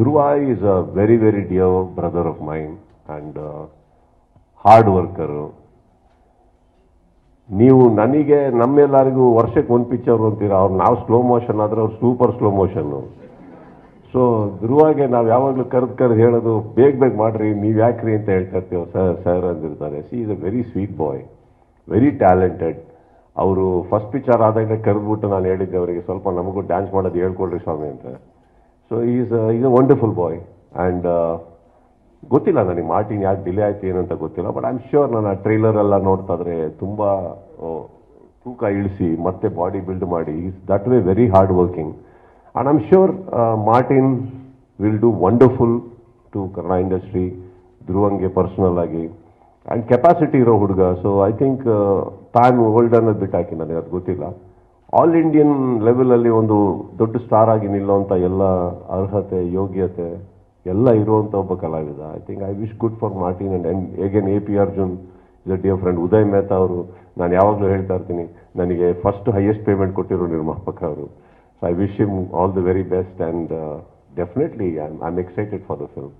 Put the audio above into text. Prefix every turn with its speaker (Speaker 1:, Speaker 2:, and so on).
Speaker 1: Dhruva is a very, very dear brother of mine and uh, hard worker. ನೀವು ನನಗೆ ನಮ್ಮೆಲ್ಲರಿಗೂ ವರ್ಷಕ್ಕೆ ಒಂದು ಪಿಕ್ಚರ್ ಅಂತೀರ? ಅವ್ರು ನಾವು ಸ್ಲೋ ಮೋಷನ್ ಆದರೆ ಅವ್ರು ಸೂಪರ್ ಸ್ಲೋ ಮೋಷನ್ನು ಸೊ ಧ್ರುವಾಗೆ ನಾವು ಯಾವಾಗಲೂ ಕರೆದು ಕರೆದು ಹೇಳೋದು ಬೇಗ ಬೇಗ ಮಾಡ್ರಿ ನೀವು ಯಾಕ್ರಿ ಅಂತ ಹೇಳ್ತಾ sir sir ಅಂದಿರ್ತಾರೆ. He is a very sweet boy very talented ಅವರು ಫಸ್ಟ್ ಪಿಕ್ಚರ್ ಆದಾಗ ಕರೆದ್ಬಿಟ್ಟು ನಾನು ಹೇಳಿದ್ದೆ ಅವರಿಗೆ ಸ್ವಲ್ಪ ನಮಗೂ ಡ್ಯಾನ್ಸ್ ಮಾಡೋದು ಹೇಳ್ಕೊಡ್ರಿ ಸ್ವಾಮಿ ಅಂತ. So is is a wonderful boy and ಗೊತ್ತಿಲ್ಲ ನನಗೆ ಮಾರ್ಟಿನ್ ಯಾಕೆ ಡಿಲೇ ಆಯ್ತು ಏನಂತ ಗೊತ್ತಿಲ್ಲ ಬಟ್ ಐ ಆಮ್ ಶ್ಯೂರ್ ನಾನು ಆ ಟ್ರೈಲರ್ ಎಲ್ಲ ನೋಡ್ತಾ ಇದ್ರೆ ತುಂಬ ತೂಕ ಇಳಿಸಿ ಮತ್ತೆ ಬಾಡಿ ಬಿಲ್ಡ್ ಮಾಡಿ. Is that way very hard working and am sure Martin will do wonderful to Kannada industry ಧ್ರುವಂಗೆ personal ಆಗಿ. ಆ್ಯಂಡ್ ಕೆಪಾಸಿಟಿ ಇರೋ ಹುಡುಗ ಸೊ ಐ ಥಿಂಕ್ ತಾನು ಓಲ್ಡ್ ಅನ್ನೋದು ಬಿಟ್ಟು ಹಾಕಿ ನನಗೆ ಅದು ಗೊತ್ತಿಲ್ಲ. ಆಲ್ ಇಂಡಿಯನ್ ಲೆವೆಲಲ್ಲಿ ಒಂದು ದೊಡ್ಡ ಸ್ಟಾರ್ ಆಗಿ ನಿಲ್ಲುವಂಥ ಎಲ್ಲ ಅರ್ಹತೆ, ಯೋಗ್ಯತೆ ಎಲ್ಲ ಇರುವಂಥ ಒಬ್ಬ ಕಲಾವಿದ. I think I wish good for Martin and and again A P Arjun is a dear friend Uday Mehta ಅವರು, ನಾನು ಯಾವಾಗಲೂ ಹೇಳ್ತಾ ಇರ್ತೀನಿ, ನನಗೆ ಫಸ್ಟ್ ಹೈಯೆಸ್ಟ್ ಪೇಮೆಂಟ್ ಕೊಟ್ಟಿರೋ ನಿರ್ಮಾಪಕ ಅವರು. So I wish him all the very best and definitely I am excited for the film